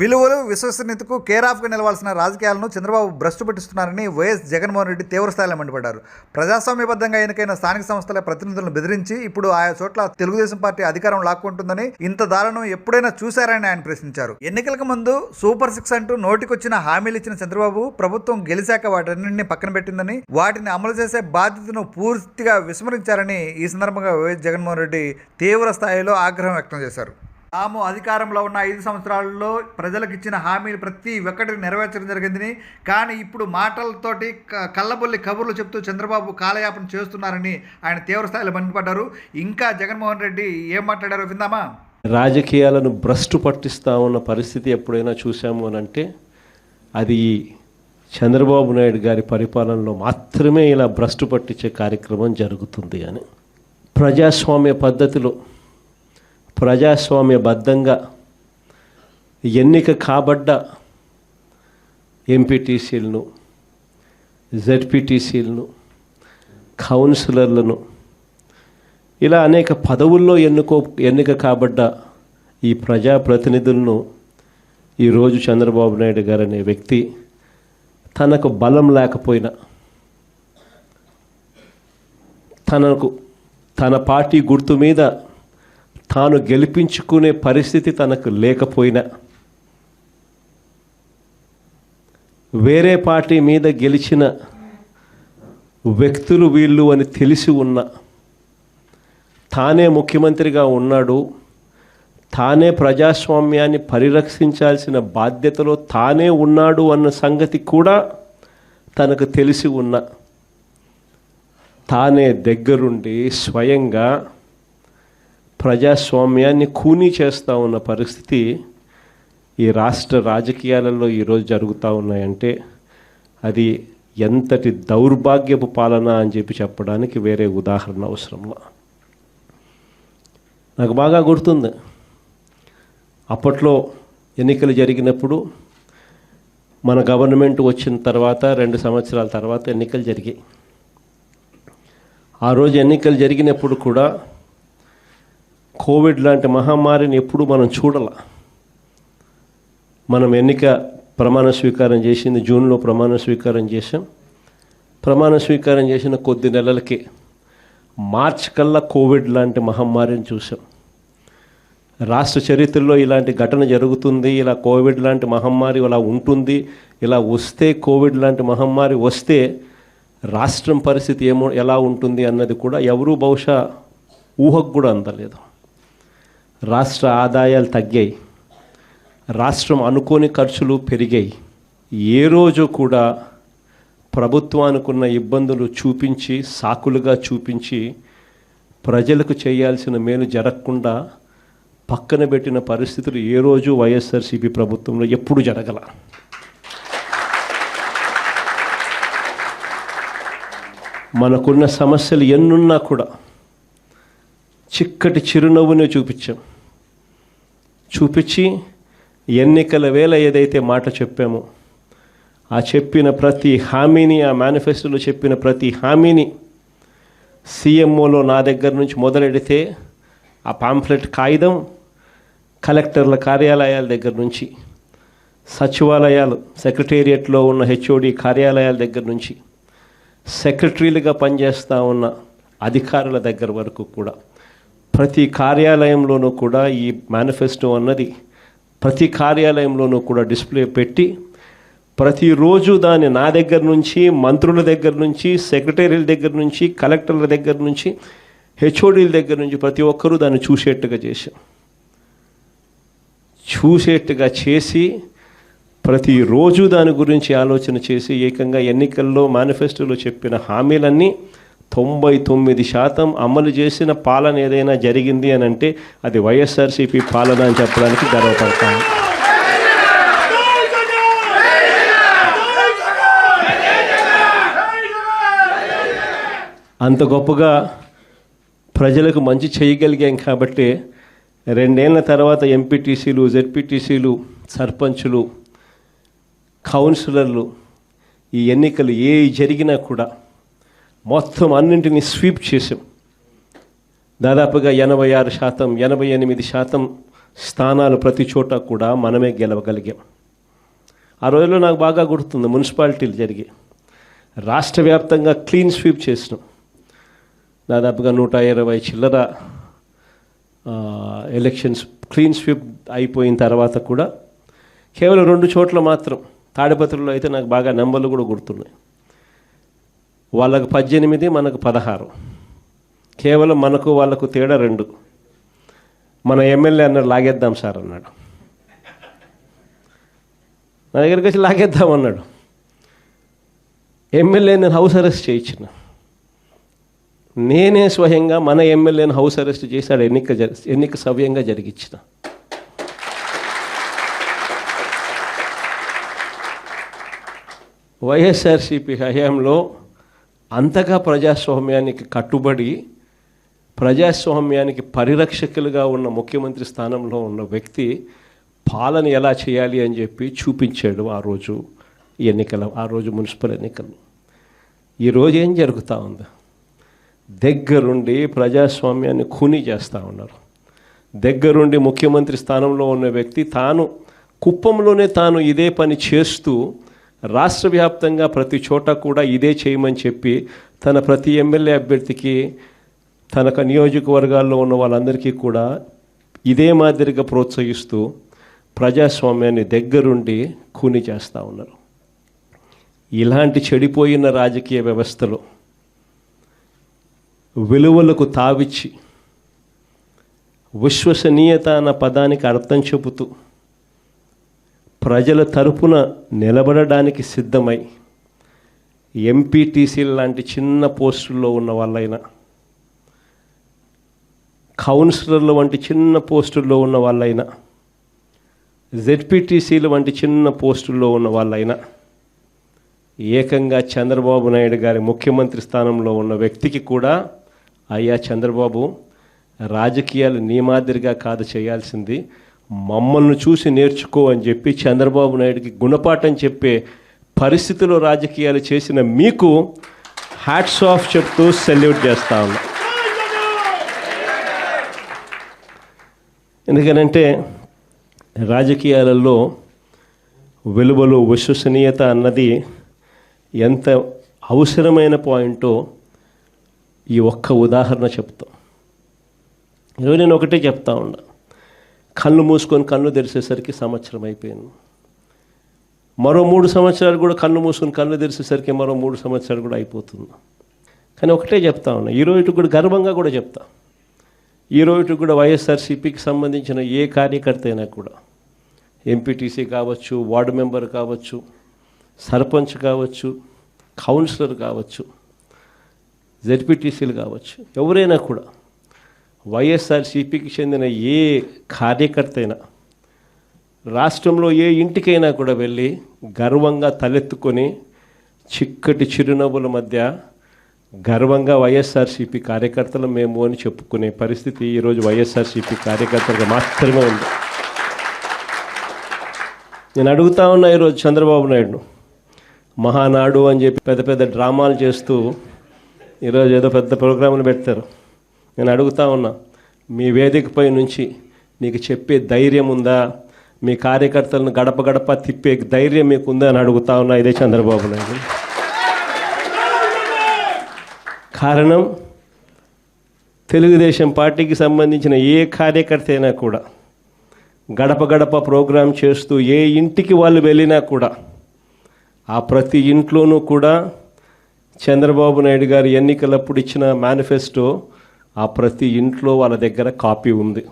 విలువలు విశ్వసనీయతకు కేరాఫ్గా నిలవాల్సిన రాజకీయాలను చంద్రబాబు భ్రష్టు పట్టిస్తున్నారని వైఎస్ జగన్మోహన్ రెడ్డి తీవ్రస్థాయిలో మండిపడ్డారు. ప్రజాస్వామ్యబద్ధంగా ఎన్నికైన స్థానిక సంస్థల ప్రతినిధులను బెదిరించి ఇప్పుడు ఆయా చోట్ల తెలుగుదేశం పార్టీ అధికారం లాక్కుంటుందని ఇంత దారుణం ఎప్పుడైనా చూశారని ఆయన ప్రశ్నించారు. ఎన్నికలకు ముందు సూపర్ సిక్స్ అంటూ నోటికొచ్చిన హామీలు ఇచ్చిన చంద్రబాబు ప్రభుత్వం గెలిచాక వాటన్నింటినీ పక్కన పెట్టిందని వాటిని అమలు చేసే బాధ్యతను పూర్తిగా విస్మరించారని ఈ సందర్భంగా వైఎస్ జగన్మోహన్ రెడ్డి తీవ్ర స్థాయిలో ఆగ్రహం వ్యక్తం చేశారు. తాము అధికారంలో ఉన్న ఐదు సంవత్సరాల్లో ప్రజలకు ఇచ్చిన హామీలు ప్రతి ఒక్కటి నెరవేర్చడం జరిగిందని కానీ ఇప్పుడు మాటలతోటి క- కళ్ళబొల్లి కబుర్లు చెప్తూ చంద్రబాబు కాలయాపన చేస్తున్నారని ఆయన తీవ్రస్థాయిలో మండిపడ్డారు. ఇంకా జగన్మోహన్ రెడ్డి ఏం మాట్లాడారో విందామా? రాజకీయాలను భ్రష్టు పట్టిస్తా ఉన్న పరిస్థితి ఎప్పుడైనా చూసాము అని అంటే అది చంద్రబాబు నాయుడు గారి పరిపాలనలో మాత్రమే ఇలా భ్రష్టు పట్టించే కార్యక్రమం జరుగుతుంది అని. ప్రజాస్వామ్య పద్ధతిలో ప్రజాస్వామ్యబద్ధంగా ఎన్నిక కాబడ్డ ఎంపీటీసీలను జెడ్పీటీసీలను కౌన్సిలర్లను ఇలా అనేక పదవుల్లో ఎన్నుకో ఎన్నిక కాబడ్డ ఈ ప్రజాప్రతినిధులను ఈరోజు చంద్రబాబు నాయుడు గారు అనే వ్యక్తి తనకు బలం లేకపోయినా తనకు తన పార్టీ గుర్తు మీద తాను గెలిపించుకునే పరిస్థితి తనకు లేకపోయినా వేరే పార్టీ మీద గెలిచిన వ్యక్తులు వీళ్ళు అని తెలిసి ఉన్న తానే ముఖ్యమంత్రిగా ఉన్నాడు తానే ప్రజాస్వామ్యాన్ని పరిరక్షించాల్సిన బాధ్యతలో తానే ఉన్నాడు అన్న సంగతి కూడా తనకు తెలిసి ఉన్న తానే దగ్గరుండి స్వయంగా ప్రజాస్వామ్యాన్ని కూనీ చేస్తూ ఉన్న పరిస్థితి ఈ రాష్ట్ర రాజకీయాలలో ఈరోజు జరుగుతూ ఉన్నాయంటే అది ఎంతటి దౌర్భాగ్యపు పాలన అని చెప్పి చెప్పడానికి వేరే ఉదాహరణ అవసరంలా. నాకు బాగా గుర్తుంది. అప్పట్లో ఎన్నికలు జరిగినప్పుడు మన గవర్నమెంట్ వచ్చిన తర్వాత రెండు సంవత్సరాల తర్వాత ఎన్నికలు జరిగాయి. ఆ రోజు ఎన్నికలు జరిగినప్పుడు కూడా కోవిడ్ లాంటి మహమ్మారిని ఎప్పుడు మనం చూడాల. మనం ఎన్నిక ప్రమాణ స్వీకారం చేసింది జూన్లో ప్రమాణ స్వీకారం చేసాం ప్రమాణ స్వీకారం చేసిన కొద్ది నెలలకే మార్చ్ కల్లా కోవిడ్ లాంటి మహమ్మారిని చూసాం రాష్ట్ర చరిత్రలో ఇలాంటి ఘటన జరుగుతుంది ఇలా కోవిడ్ లాంటి మహమ్మారి ఇలా ఉంటుంది ఇలా వస్తే కోవిడ్ లాంటి మహమ్మారి వస్తే రాష్ట్రం పరిస్థితి ఏమో ఎలా ఉంటుంది అన్నది కూడా ఎవరూ బహుశా ఊహకు కూడా అందలేదు. రాష్ట్ర ఆదాయాలు తగ్గాయి. రాష్ట్రం అనుకోని ఖర్చులు పెరిగాయి. ఏ రోజు కూడా ప్రభుత్వానికున్న ఇబ్బందులు చూపించి సాకులుగా చూపించి ప్రజలకు చేయాల్సిన మేలు జరగకుండా పక్కన పెట్టిన పరిస్థితులు ఏ రోజు వైఎస్ఆర్సీపీ ప్రభుత్వంలో ఎప్పుడు జరగల. మనకున్న సమస్యలు ఎన్నున్నా కూడా చిక్కటి చిరునవ్వునే చూపించాం. చూపించి ఎన్నికల వేళ ఏదైతే మాట చెప్పామో ఆ చెప్పిన ప్రతి హామీని ఆ మేనిఫెస్టోలో చెప్పిన ప్రతి హామీని సీఎంఓలో నా దగ్గర నుంచి మొదలెడితే ఆ పాంఫ్లెట్ కాగితం కలెక్టర్ల కార్యాలయాల దగ్గర నుంచి సచివాలయాలు సెక్రటేరియట్లో ఉన్న హెచ్ఓడి కార్యాలయాల దగ్గర నుంచి సెక్రటరీలుగా పనిచేస్తూ ఉన్న అధికారుల దగ్గర వరకు కూడా ప్రతి కార్యాలయంలోనూ కూడా ఈ మేనిఫెస్టో అన్నది ప్రతి కార్యాలయంలోనూ కూడా డిస్ప్లే పెట్టి ప్రతిరోజు దాన్ని నా దగ్గర నుంచి మంత్రుల దగ్గర నుంచి సెక్రటరీల దగ్గర నుంచి కలెక్టర్ల దగ్గర నుంచి హెచ్ఓడీల దగ్గర నుంచి ప్రతి ఒక్కరూ దాన్ని చూసేట్టుగా చేశాం. చూసేట్టుగా చేసి ప్రతిరోజు దాని గురించి ఆలోచన చేసి ఏకంగా ఎన్నికల్లో మేనిఫెస్టోలో చెప్పిన హామీలన్నీ తొంభై తొమ్మిది శాతం అమలు చేసిన పాలన ఏదైనా జరిగింది అని అంటే అది వైఎస్ఆర్సీపీ పాలన అని చెప్పడానికి గర్వపడతాను. అంత గొప్పగా ప్రజలకు మంచి చేయగలిగాం కాబట్టి రెండేళ్ళ తర్వాత ఎంపీటీసీలు జెడ్పీటీసీలు సర్పంచులు కౌన్సిలర్లు ఈ ఎన్నికలు ఏ జరిగినా కూడా మొత్తం అన్నింటినీ స్వీప్ చేసాం దాదాపుగా ఎనభై ఆరు శాతం ఎనభై ఎనిమిది శాతం స్థానాలు ప్రతి చోట కూడా మనమే గెలవగలిగాం. ఆ రోజుల్లో నాకు బాగా గుర్తుంది మున్సిపాలిటీలు జరిగి రాష్ట్ర వ్యాప్తంగా క్లీన్ స్వీప్ చేసినాం. దాదాపుగా నూట ఇరవై చిల్లర ఎలక్షన్స్ క్లీన్ స్వీప్ అయిపోయిన తర్వాత కూడా కేవలం రెండు చోట్ల మాత్రం తాడిపత్రిలో అయితే నాకు బాగా నెంబర్లు కూడా గుర్తున్నాయి. వాళ్ళకు పద్దెనిమిది మనకు పదహారు. కేవలం మనకు వాళ్ళకు తేడా రెండు. మన ఎమ్మెల్యే అన్నాడు లాగేద్దాం సార్ అన్నాడు. నా దగ్గరికి వచ్చి లాగేద్దాం అన్నాడు. ఎమ్మెల్యే నేను హౌస్ అరెస్ట్ చేయించిన. నేనే స్వయంగా మన ఎమ్మెల్యేని హౌస్ అరెస్ట్ చేశాడు ఎన్నిక ఎన్నిక సవ్యంగా జరిగించిన. వైఎస్ఆర్సీపీ హయాంలో అంతగా ప్రజాస్వామ్యానికి కట్టుబడి ప్రజాస్వామ్యానికి పరిరక్షకులుగా ఉన్న ముఖ్యమంత్రి స్థానంలో ఉన్న వ్యక్తి పాలన ఎలా చేయాలి అని చెప్పి చూపించాడు ఆ రోజు ఎన్నికల ఆ రోజు మున్సిపల్ ఎన్నికలు. ఈరోజు ఏం జరుగుతూ ఉంది? దగ్గరుండి ప్రజాస్వామ్యాన్ని ఖూనీ చేస్తూ ఉన్నారు. దగ్గరుండి ముఖ్యమంత్రి స్థానంలో ఉన్న వ్యక్తి తాను కుప్పంలోనే తాను ఇదే పని చేస్తూ రాష్ట్ర వ్యాప్తంగా ప్రతి చోట కూడా ఇదే చేయమని చెప్పి తన ప్రతి ఎమ్మెల్యే అభ్యర్థికి తన నియోజకవర్గాల్లో ఉన్న వాళ్ళందరికీ కూడా ఇదే మాదిరిగా ప్రోత్సహిస్తూ ప్రజాస్వామ్యాన్ని దగ్గరుండి కూని చేస్తూ ఉన్నారు. ఇలాంటి చెడిపోయిన రాజకీయ వ్యవస్థలో విలువలకు తావిచ్చి విశ్వసనీయత అన్న పదానికి అర్థం చెబుతూ ప్రజల తరపున నిలబడడానికి సిద్ధమై ఎంపీటీసీ లాంటి చిన్న పోస్టుల్లో ఉన్న వాళ్ళైనా కౌన్సిలర్లు వంటి చిన్న పోస్టుల్లో ఉన్న వాళ్ళైనా జెడ్పీటీసీలు వంటి చిన్న పోస్టుల్లో ఉన్న వాళ్ళైనా ఏకంగా చంద్రబాబు నాయుడు గారి ముఖ్యమంత్రి స్థానంలో ఉన్న వ్యక్తికి కూడా అయ్యా చంద్రబాబు రాజకీయాలు నీ మాదిరిగా కాదు చేయాల్సింది. మమ్మల్ని చూసి నేర్చుకో అని చెప్పి చంద్రబాబు నాయుడికి గుణపాఠం చెప్పే పరిస్థితిలో రాజకీయాలు చేసిన మీకు హ్యాట్స్ ఆఫ్ చెప్తూ సెల్యూట్ చేస్తా ఉన్నా. ఎందుకనంటే రాజకీయాలలో వెలువలు విశ్వసనీయత అన్నది ఎంత అవసరమైన పాయింటో ఈ ఒక్క ఉదాహరణ చెప్తాం. ఈరోజు నేను ఒకటే చెప్తా ఉన్నా. కళ్ళు మూసుకొని కళ్ళు తెరిచేసరికి సంవత్సరం అయిపోయింది. మరో మూడు సంవత్సరాలు కూడా కళ్ళు మూసుకొని కళ్ళు తెరిచేసరికి మరో మూడు సంవత్సరాలు కూడా అయిపోతుంది. కానీ ఒకటే చెప్తా ఉన్నా ఈరోజు కూడా గర్వంగా కూడా చెప్తా. ఈరోజు కూడా వైఎస్ఆర్సీపీకి సంబంధించిన ఏ కార్యకర్త అయినా కూడా ఎంపీటీసీ కావచ్చు వార్డు మెంబర్ కావచ్చు సర్పంచ్ కావచ్చు కౌన్సిలర్ కావచ్చు జెడ్పీటీసీలు కావచ్చు ఎవరైనా కూడా వైఎస్ఆర్సీపీకి చెందిన ఏ కార్యకర్త అయినా రాష్ట్రంలో ఏ ఇంటికైనా కూడా వెళ్ళి గర్వంగా తలెత్తుకొని చిక్కటి చిరునవ్వుల మధ్య గర్వంగా వైఎస్ఆర్సీపీ కార్యకర్తలు మేము అని చెప్పుకునే పరిస్థితి ఈరోజు వైఎస్ఆర్సీపీ కార్యకర్తలకు మాత్రమే ఉంది. నేను అడుగుతా ఉన్నా ఈరోజు చంద్రబాబు నాయుడును మహానాడు అని చెప్పి పెద్ద పెద్ద డ్రామాలు చేస్తూ ఈరోజు ఏదో పెద్ద ప్రోగ్రాములు పెడతారు నేను అడుగుతా ఉన్నా మీ వేదికపై నుంచి నీకు చెప్పే ధైర్యం ఉందా? మీ కార్యకర్తలను గడప గడప తిప్పే ధైర్యం మీకు ఉందా అని అడుగుతా ఉన్నా ఇదే చంద్రబాబు నాయుడు. కారణం తెలుగుదేశం పార్టీకి సంబంధించిన ఏ కార్యకర్త అయినా కూడా గడప గడప ప్రోగ్రాం చేస్తూ ఏ ఇంటికి వాళ్ళు వెళ్ళినా కూడా ఆ ప్రతి ఇంట్లోనూ కూడా చంద్రబాబు నాయుడు గారు ఎన్నికలప్పుడు ఇచ్చిన మేనిఫెస్టో ఆ ప్రతి ఇంట్లో వాళ్ళ దగ్గర కాపీ ఉంది.